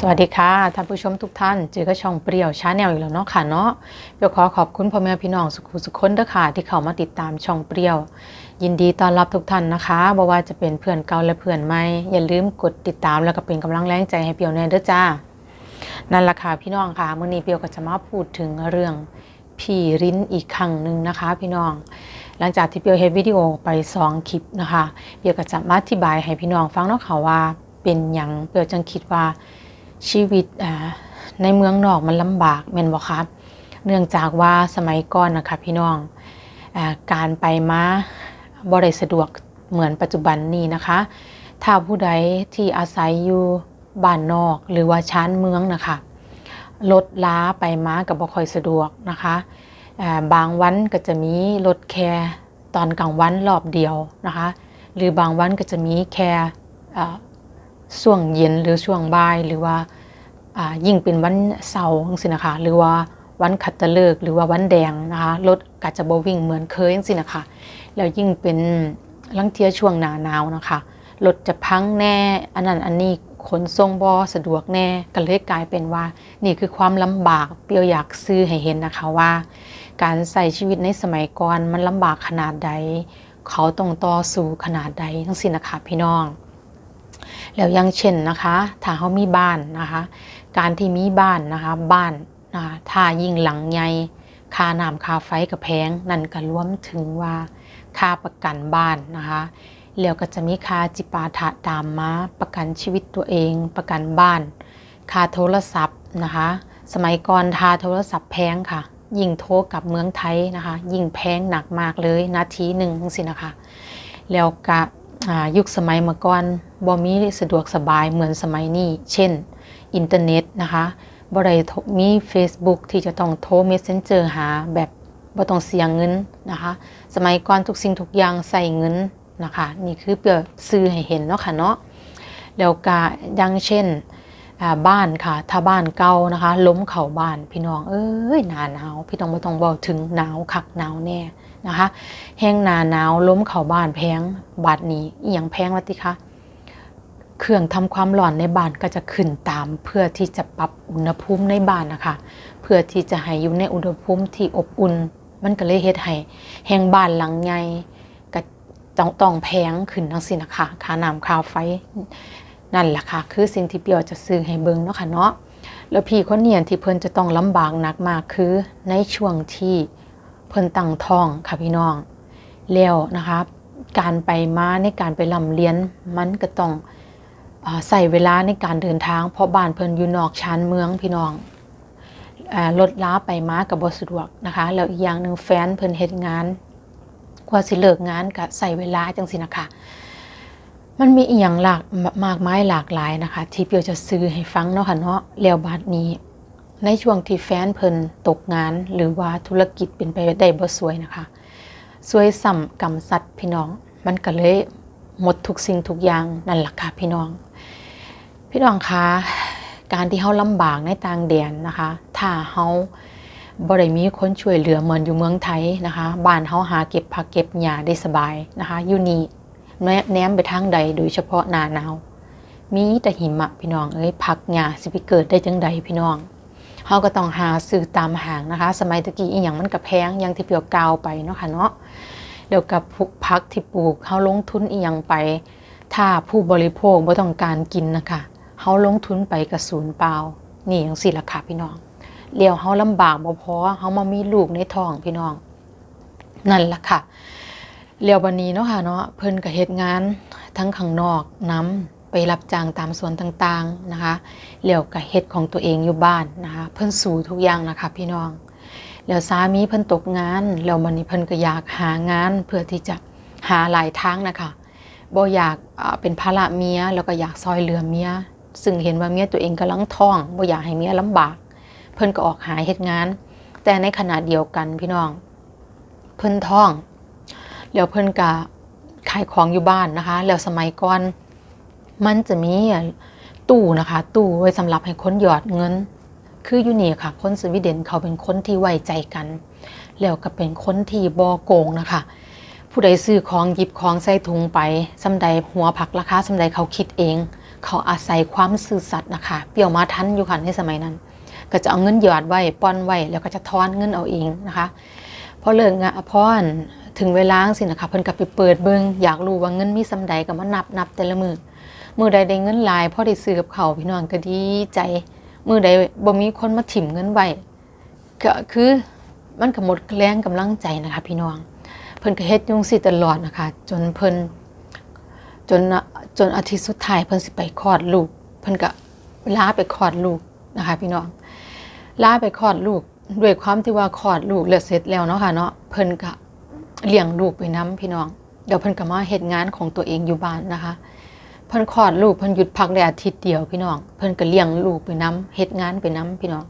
สวัสดีค่ะท่านผู้ชมทุกท่านเจอกับช่องเปรี้ยวชาแนลอีกแล้วเนาะค่ะเนาะเปรี้ยวขอขอบคุณพ่อแม่พี่น้องสุขุสุขคนเด้อค่ะ ที่เข้ามาติดตามช่องเปรี้ยว ยินดีต้อนรับทุกท่านนะคะบ่ว่าจะเป็นเพื่อนเก่าและเพื่อนใหม่อย่าลืมกดติดตามแล้วก็เป็นกำลังแรงใจให้เปรี้ยวแน่เด้อจ้านั่นละค่ะพี่น้องค่ะมื้อนี้เปรี้ยวก็จะมาพูดถึงเรื่องพี่ริ้นอีกครั้งหนึ่งนะคะ พี่น้อง หลังจากที่เปียวเฮ็ดวิดีโอไปสองคลิปนะคะเปียวก็จะมาอธิบายให้พี่น้องฟังเนาะค่ะว่าเป็นหยังเปียวจังคิดว่า ชีวิตในเมืองนอกมันลำบากแม่นบ่คะเนื่องจากว่าสมัยก่อนนะคะพี่น้องอการไปมาบ่ได้สะดวกเหมือนปัจจุบันนี้นะคะ ถ้าผู้ใดที่อาศัยอยู่บ้านนอกหรือว่าชานเมืองนะคะรถล้าไปมากับบ่ค่อยสะดวกนะคะบางวันก็จะมีรถแค่ตอนกลางวันรอบเดียวนะคะ หรือบางวันก็จะมีแค่อ่าช่วงเย็นหรือช่วงบ่ายหรือว่า ยิ่งเป็นวันเสาร์จังซี่นะคะ หรือว่าวันคัตฤกษ์หรือว่าวันแดงนะคะรถก็จะบวิ่งเหมือนเคยจังซี่นะคะ แล้วยิ่งเป็นลังเทียช่วงหนาหนาวนะคะรถจะพังแน่ อันนั้นอันนี้ขนส่งบ่สะดวกแน่ก็เลยกลายเป็นว่า นี่คือความลำบากเปียวอยากซื้อให้เห็นนะคะว่า การใส่ชีวิตในสมัยก่อนมันลำบากขนาดใด เขาต้องต่อสู้ขนาดใดทั้งสิ้นนะคะพี่น้อง แล้วยังเช่นนะคะ ถ้าเขามีบ้านนะคะ การที่มีบ้านนะคะ บ้านนะคะถ้ายิ่งหลังใหญ่ค่าน้ำค่าไฟกับแพงนั่นก็รวมถึงว่าค่าประกันบ้านนะคะแล้วก็จะมีค่าจิปาถะตามมาประกันชีวิตตัวเอง ประกันบ้าน ค่าโทรศัพท์นะคะ สมัยก่อนทาโทรศัพท์แพงค่ะ ยิ่งโทรกับเมืองไทยนะคะ ยิ่งแพงหนักมากเลยนาทีหนึ่งสินะคะ แล้วก็ ยุคสมัยเมื่อก่อนบ่มีสะดวกสบายเหมือนสมัยนี้ เช่น อินเทอร์เน็ตนะคะบ่ได้โทมี Facebook ที่จะต้องโทร Messenger หาแบบบ่ต้องเสียเงินนะคะ สมัยก่อนทุกสิ่งทุกอย่างใส่เงินนะคะ นี่คือเพื่อซื้อให้เห็นเนาะค่ะเนาะแล้วก็ยังเช่นบ้านค่ะ ถ้าบ้านเก่านะคะ ล้มเข่าบ้านพี่น้องเอ้ยหนาหนาว พี่น้องไม่ต้องบอกถึงหนาวคักหนาวแน่ นะคะแห้งหนาหนาวล้มเข่าบ้านแพงบาทนี้อหย่างแพงวะติคะเครื่องทำความร้อนในบ้านก็จะขึ้นตาม เพื่อที่จะปรับอุณหภูมิในบ้านนะคะ เพื่อที่จะให้อยู่ในอุณหภูมิที่อบอุ่น มันก็เลยเฮ็ดให้แห้งบ้านหลังใหญ่ก็ต้องต้องแพงขึ้นทั้งสินะคะค่าน้ำค่าไฟนั่นแหละค่ะ คือสิ่งที่เปียวจะซื้อให้เบิงเนาะค่ะเนาะแล้วพี่คนเนียนที่เพิ่นจะต้องลำบากหนักมากคือในช่วงที่ เพิ่นตั้งท้องค่ะพี่น้อง แล้วนะคะการไปมาในการไปลำเรียนมันก็ต้องอใส่เวลาในการเดินทาง เพราะบ้านเพิ่นอยู่นอกชานเมืองพี่น้องรถล้าไปมากับบสะดวกนะคะ แล้วอีกอย่างหนึ่งแฟนเพิ่นเฮ็ดงานกว่าสิเลิกงานก็ใส่เวลาจังสินะคะมันมีอีกอย่างหลากมากมายหลากหลายนะคะ ที่เปียวจะซื้อให้ฟังเนาะค่ะเนาะแล้วบาดนี้ ในช่วงที่แฟนเพิ่นตกงาน หรือว่าธุรกิจเป็นไปได้บ่สวยนะคะสวยซ้ำกำสัตว์พี่น้อง มันก็เลยหมดทุกสิ่งทุกอย่างนั่นแหละค่ะพี่น้อง พี่น้องคะการที่เฮาลำบากในต่างแดนนะคะ ถ้าเฮาบ่ได้มีคนช่วยเหลือเหมือนอยู่เมืองไทยนะคะบ้านเฮาหาเก็บผักเก็บหญ้าได้สบายนะคะอยู่นี่แนแนมไปทางใดโดยเฉพาะหน้าหนาวมีแต่หิมะพี่น้องเอ้ยผักหญ้าสิไปเกิดได้จังใดพี่น้อง เฮาก็ต้องหาซื้อตามห้างนะคะ สมัยตะกี้อีหยังมันก็แพงอย่างที่เปียวกล่าวไปเนาะค่ะเนาะเดี๋ยวกับพวกผักที่ปลูกเฮาลงทุนอีหยังไป ถ้าผู้บริโภคบ่ต้องการกินนะคะเฮาลงทุนไปกับศูนเปล่า นี่จังซี่ล่ะค่ะพี่น้องเลี้ยวเฮาลำบากบ่พอเฮามามีลูกในท้องพี่น้อง นั่นล่ะค่ะเรียววันนี้เนาะค่ะเนาะเพิ่นก็เฮ็ดงานทั้งข้างนอกน้ำ ไปรับจ้างตามสวนต่างๆนะคะแล้วก็เฮ็ดของตัวเองอยู่บ้านนะคะเพิ่นสู้ทุกอย่างนะคะพี่น้องแล้วสามีเพิ่นตกงานแล้ววันนี้เพิ่นก็อยากหางานเพื่อที่จะหาหลายทางนะคะบ่อยากเป็นภาระเมียแล้วก็อยากซอยเหลือเมียซึ่งเห็นว่าเมียตัวเองกำลังท้องบ่อยากให้เมียลำบาก เพิ่นก็ออกหาเฮ็ดงาน แต่ในขณะเดียวกันพี่น้อง เพิ่นท้อง แล้วเพิ่นก็ขายของอยู่บ้านนะคะ แล้วสมัยก่อน มันจะมีตู้นะคะ ตู้ไว้สำหรับให้คนหยอดเงิน คืออยู่นี่ค่ะ คนสวีเดนเขาเป็นคนที่ไว้ใจกัน แล้วก็เป็นคนที่บ่โกงนะคะ ผู้ใดซื้อของหยิบของใส่ถุงไปสำใดหัวผักราคาสำใดเขาคิดเอง เขาอาศัยความซื่อสัตย์นะคะ เปรียวมาทันอยู่ค่ะในสมัยนั้น ก็จะเอาเงินหยอดไว้ป้อนไว้แล้วก็จะทอนเงินเอาเองนะคะพอเลิกงานพออันถึงเวลาสินะคะเพิ่นก็ไปเปิดเบิงอยากรู้ว่าเงินมีสำใดก็มานับนับแต่ละมือ มือใดได้เงินหลายพ่อได้ซื้อกับเขาพี่น้องก็ดีใจ มือใดบ่มีคนมาถิ่มเงินไว้ก็คือมันก็หมดแรงกำลังใจนะคะ พี่น้อง เพิ่นก็เฮ็ดยุ่งสิตลอดนะคะ จนเพิ่นจนจนอาทิตย์สุดท้ายเพิ่นสิไปคลอดลูก เพิ่นก็ลาไปคลอดลูกนะคะ พี่น้องลาไปคลอดลูกด้วยความที่ว่าคลอดลูกแล้วเสร็จแล้วเนาะค่ะเนาะเพิ่นก็เลี้ยงลูกไปน้พี่น้องเดี๋ยวเพิ่นก็มาเฮ็ดงานของตัวเองอยู่บ้านนะคะ พิ่นคลอดลูกเพิ่นหยุดพักได้อาทิตย์เดียวพี่น้อง เพิ่นก็เลี้ยงลูกไปน้เฮ็ดงานไปน้พี่น้อง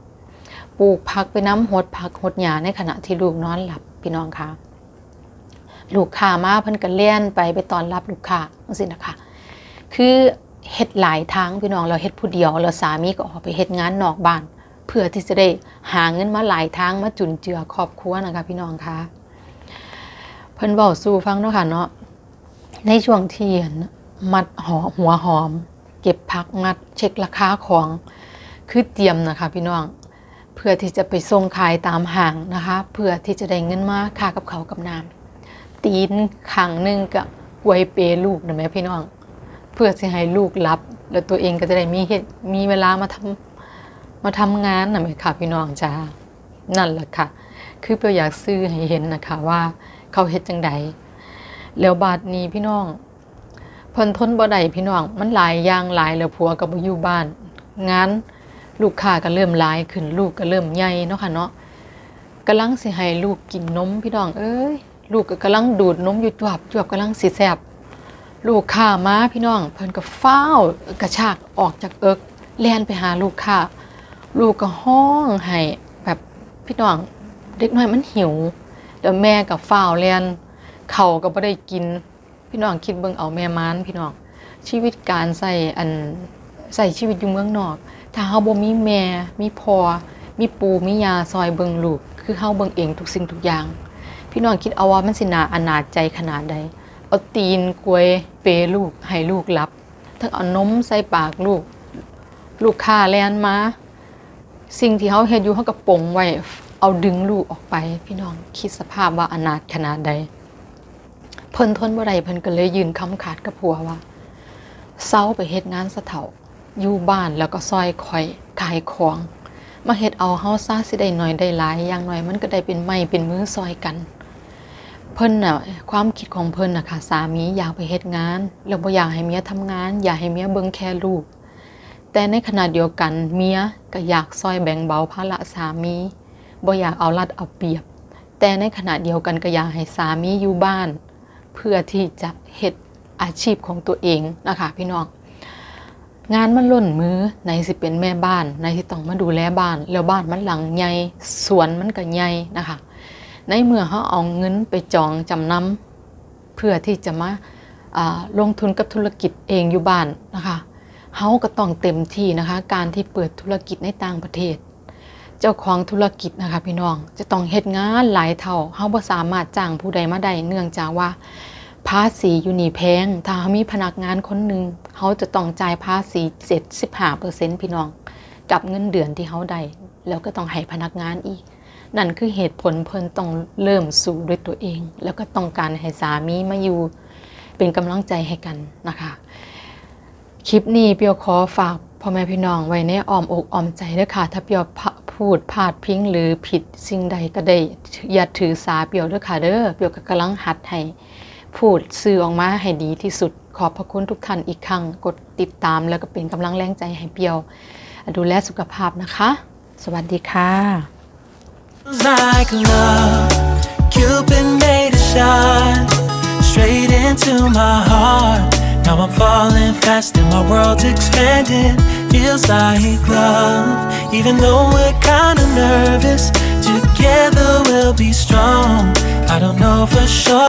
ปลูกผักไปน้หดผักหดหญ้าในขณะที่ลูกนอนหลับพี่น้องค่ะลูกค้ามาเพิ่นก็เลี้ยนไปไปตอนรับลูกค้าจังซี่นะคะ คือเฮ็ดหลายทางพี่น้องเราเฮ็ดผู้เดียวแล้วสามีก็ออกไปเฮ็ดงานนอกบ้าน เพื่อที่จะได้หาเงินมาหลายทางมาจุนเจือครอบครัวนะคะพี่น้องคะเพิ่นเว้าสู่ฟังเนาะค่ะเนาะในช่วงที่ มัดหอหัวหอม เก็บผักมัด เช็คราคาของคือเตรียมนะคะพี่น้อง เพื่อที่จะไปส่งขายตามห้างนะคะ เพื่อที่จะได้เงินมาค่ากับเขากับน้ำตีนขังหนึ่งกับไวยเปลูกนะแม่พี่น้อง เพื่อจะให้ลูกรับ แล้วตัวเองก็จะได้มีเหตุมีเวลามาทำมาทำงานนะแม่ค่ะพี่น้องจ้านั่นแหละค่ะ คือเปียอยากซื้อให้เห็นนะคะว่า เขาเฮ็ดจังใดแล้วบาดนี้พี่น้อง เพิ่นทนบ่ได้พี่น้อง มันหลายอย่างหลายแล้วผัวก็บ่อยู่บ้านงานลูกค้าก็เริ่มหลายขึ้นลูกก็เริ่มใหญ่เนาะค่ะเนาะกำลังสิให้ลูกกินนมพี่น้องเอ้ยลูกก็กำลังดูดนมอยู่จวบจวบกำลังสิแซบลูกค้ามาพี่น้อง เพิ่นก็ฟ้าวกระชากออกจากเอิกแล่นไปหาลูกค้าลูกก็ห้องให้แบบพี่น้องเด็กน้อยมันหิวแล้วแม่กับฝ้าวเรียนเขาก็บ่ได้กิน พี่น้องคิดเบิ่งเอาแม่ม้านพี่น้องชีวิตการใส่อันใส่ชีวิตอยู่เมืองนอก ถ้าเฮาบ่มีแม่มีพ่อมีปู่มียาซอยเบิ่งลูก คือเฮาเบิ่งเองทุกสิ่งทุกอย่าง พี่น้องคิดเอาว่ามันสินาอนาจใจขนาดใดเอาตีนกวยเปลูกให้ลูกรับ ทั้งเอานมใส่ปากลูก ลูกค้าแลนมาสิ่งที่เขาเฮ็ดอยู่เขาก็ปงไว้ เอาดึงลูกออกไป พี่น้องคิดสภาพว่าอนาถขนาดใด เพิ่นทนบ่ได้เพิ่นก็เลยยืนคำขาดกับผัวว่าเศร้าไปเฮ็ดงานสะเถาอยู่บ้านแล้วก็ซอยคอยขายของมาเฮ็ดเอาเฮาซาสิได้หน่อยได้หลายอย่างหน่อยมันก็ได้เป็นไม้เป็นมือซอยกัน เพิ่นน่ะความคิดของเพิ่นน่ะค่ะสามีอยากไปเฮ็ดงานแล้วบ่อยากให้เมียทำงาน อยากให้เมียเบิ่งแค่ลูก แต่ในขณะเดียวกันเมียก็อยากซอยแบ่งเบาภาระสามีบ่อยากเอารัดเอาเปรียบ แต่ในขณะเดียวกันก็อยากให้สามีอยู่บ้าน เพื่อที่จะเฮ็ดอาชีพของตัวเองนะคะพี่น้องงานมันล้นมือในสิเป็นแม่บ้านในที่ต้องมาดูแลบ้าน แล้วบ้านมันหลังใหญ่สวนมันก็ใหญ่นะคะ ในเมื่อเขาเอาเงินไปจองจำนำเพื่อที่จะมาาลงทุนกับธุรกิจเองอยู่บ้านนะคะเขาก็ต้องเต็มที่นะคะ การที่เปิดธุรกิจในต่างประเทศ จ้าของธุรกิจนะคะพี่น้องจะต้องเฮ็ดงานหลายเท่าเขาบ่สามารถจ้างผู้ใดมาได้เนื่องจากว่า ภาษีอยู่นี่แพง ถ้าเขามีพนักงานคนหนึ่งเขาจะต้องจ่ายภาษี75%พี่น้อง กับเงินเดือนที่เขาได้แล้วก็ต้องให้พนักงานอีก นั่นคือเหตุผลเพิ่นต้องเริ่มสู่ด้วยตัวเอง แล้วก็ต้องการให้สามีมาอยู่ เป็นกำลังใจให้กันนะคะคลิปนี้เปียวขอฝากพ่อแม่พี่น้องไว้ในอ้อมอกอ้อมใจเด้อค่ะถ้าเปียว พูดพาดพิงหรือผิดสิ่งใดก็ได้อย่าถือสาเปียวเด้อค่ะเด้อเปียวก็กำลังหัดให้พูดสื่อออกมาให้ดีที่สุด ขอบพระคุณทุกท่านอีกครั้ง กดติดตามแล้วก็เป็นกำลังแรงใจให้เปียว ดูแลสุขภาพนะคะ สวัสดีค่ะ like love. Cupid made a shot straight into my heart. Now I'm falling fast and my world's expanding. Feels like love, even though we're kinda nervous. Together we'll be strong. I don't know for sure.